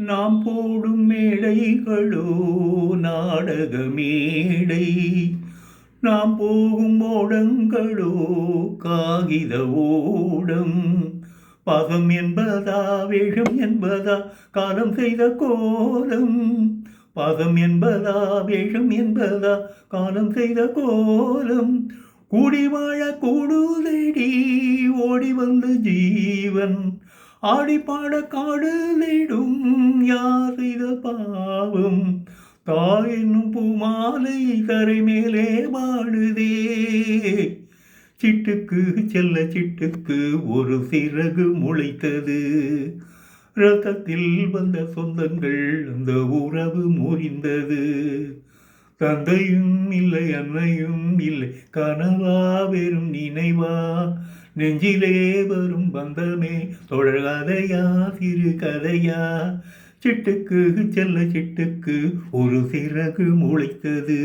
நாம் போடும் மேடைகளோ நாடக மேடை. நாம் போகும் ஓடங்களோ காகித ஓடம். பகம் என்பதா வேஷம் என்பதா காலம் செய்த கோலம். பகம் என்பதா வேஷம் என்பதா காலம் செய்த கோலம். கூடி வாழ கூடுதடி ஓடி வந்த ஜீவன். ஆடி பாட காடு தேடும் யார் இத பாவம்? தாய் என்னும் பூமாலை கரை மேலே வாடுதே சிட்டுக்கு செல்ல சிட்டுக்கு ஒரு சிறகு முளைத்தது. ரத்தத்தில் வந்த சொந்தங்கள் அந்த உறவு முறிந்தது. தந்தையும் இல்லை அன்னையும் இல்லை. கனவா வெறும் நினைவா? நெஞ்சிலே வரும் பந்தமே. தொடர் கதையா? சிறு கதையா? சிட்டுக்கு செல்ல சிட்டுக்கு ஒரு சிறகு முளைத்தது.